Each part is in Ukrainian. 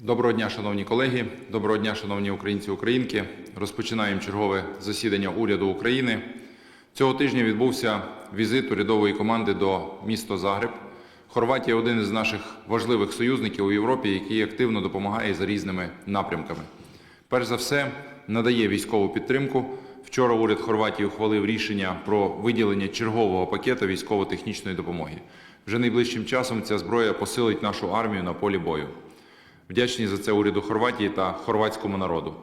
Доброго дня, шановні колеги. Доброго дня, шановні українці українки. Розпочинаємо чергове засідання уряду України. Цього тижня відбувся візит урядової команди до міста Загреб. Хорватія один із наших важливих союзників у Європі, який активно допомагає за різними напрямками. Перш за все, надає військову підтримку. Вчора уряд Хорватії ухвалив рішення про виділення чергового пакета військово-технічної допомоги. Вже найближчим часом ця зброя посилить нашу армію на полі бою. Вдячні за це уряду Хорватії та хорватському народу.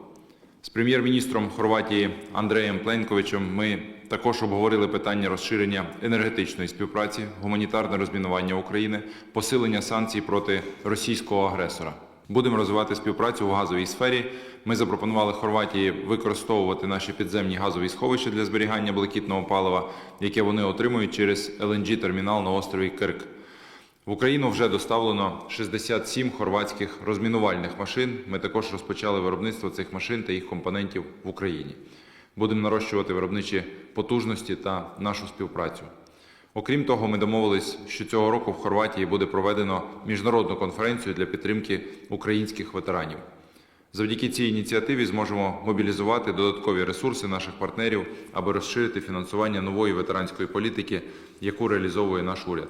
З прем'єр-міністром Хорватії Андреєм Пленковичем ми також обговорили питання розширення енергетичної співпраці, гуманітарне розмінування України, посилення санкцій проти російського агресора. Будемо розвивати співпрацю в газовій сфері. Ми запропонували Хорватії використовувати наші підземні газові сховища для зберігання блакитного палива, яке вони отримують через lng термінал на острові Кирк. В Україну вже доставлено 67 хорватських розмінувальних машин. Ми також розпочали виробництво цих машин та їх компонентів в Україні. Будемо нарощувати виробничі потужності та нашу співпрацю. Окрім того, ми домовились, що цього року в Хорватії буде проведено міжнародну конференцію для підтримки українських ветеранів. Завдяки цій ініціативі зможемо мобілізувати додаткові ресурси наших партнерів, аби розширити фінансування нової ветеранської політики, яку реалізовує наш уряд.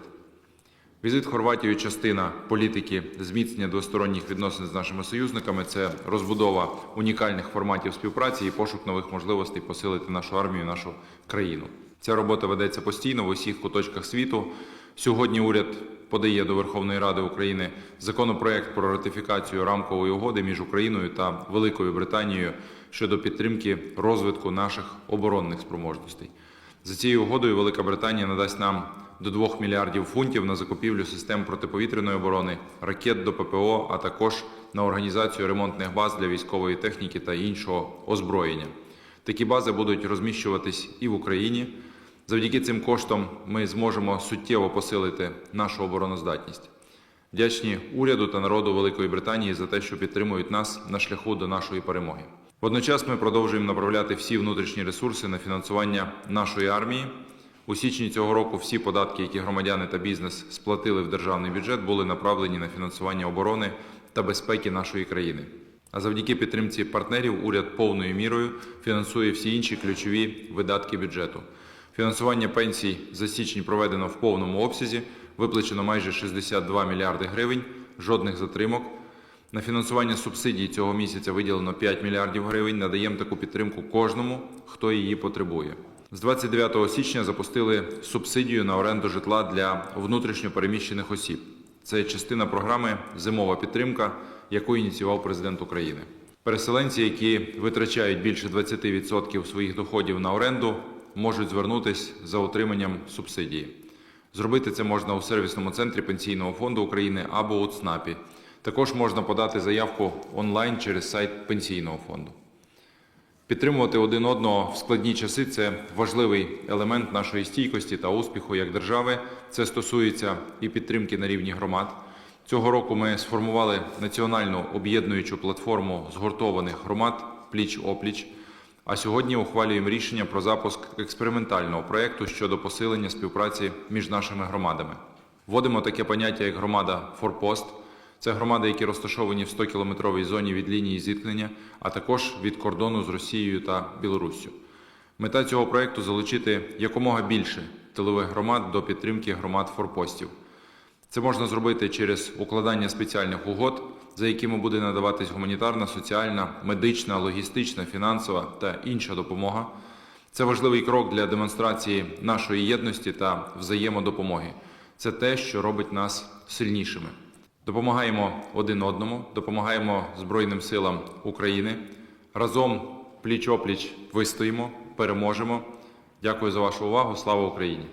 Візит в Хорватію частина політики зміцнення двосторонніх відносин з нашими союзниками. Це розбудова унікальних форматів співпраці і пошук нових можливостей посилити нашу армію, нашу країну. Ця робота ведеться постійно в усіх куточках світу. Сьогодні уряд подає до Верховної Ради України законопроект про ратифікацію рамкової угоди між Україною та Великою Британією щодо підтримки розвитку наших оборонних спроможностей. За цією угодою Велика Британія надасть нам до 2 мільярдів фунтів на закупівлю систем протиповітряної оборони, ракет до ППО, а також на організацію ремонтних баз для військової техніки та іншого озброєння. Такі бази будуть розміщуватись і в Україні. Завдяки цим коштам ми зможемо суттєво посилити нашу обороноздатність. Вдячні уряду та народу Великої Британії за те, що підтримують нас на шляху до нашої перемоги. Водночас ми продовжуємо направляти всі внутрішні ресурси на фінансування нашої армії. У січні цього року всі податки, які громадяни та бізнес сплатили в державний бюджет, були направлені на фінансування оборони та безпеки нашої країни. А завдяки підтримці партнерів уряд повною мірою фінансує всі інші ключові видатки бюджету. Фінансування пенсій за січень проведено в повному обсязі, виплачено майже 62 мільярди гривень, жодних затримок. На фінансування субсидій цього місяця виділено 5 мільярдів гривень. Надаємо таку підтримку кожному, хто її потребує. З 29 січня запустили субсидію на оренду житла для внутрішньопереміщених осіб. Це частина програми Зимова підтримка, яку ініціював президент України. Переселенці, які витрачають більше 20% своїх доходів на оренду, можуть звернутися за отриманням субсидії. Зробити це можна у сервісному центрі Пенсійного фонду України або у ЦНАПі. Також можна подати заявку онлайн через сайт Пенсійного фонду. Підтримувати один одного в складні часи це важливий елемент нашої стійкості та успіху як держави. Це стосується і підтримки на рівні громад. Цього року ми сформували національну об'єднуючу платформу згуртованих громад пліч опліч. А сьогодні ухвалюємо рішення про запуск експериментального проєкту щодо посилення співпраці між нашими громадами. Вводимо таке поняття як громада Форпост. Це громади, які розташовані в 100-кілометровій зоні від лінії зіткнення, а також від кордону з Росією та Білоруссю. Мета цього проєкту залучити якомога більше тилових громад до підтримки громад форпостів. Це можна зробити через укладання спеціальних угод, за якими буде надаватись гуманітарна, соціальна, медична, логістична, фінансова та інша допомога. Це важливий крок для демонстрації нашої єдності та взаємодопомоги. Це те, що робить нас сильнішими. Допомагаємо один одному, допомагаємо Збройним силам України. Разом пліч опліч вистоїмо, переможемо. Дякую за вашу увагу. Слава Україні!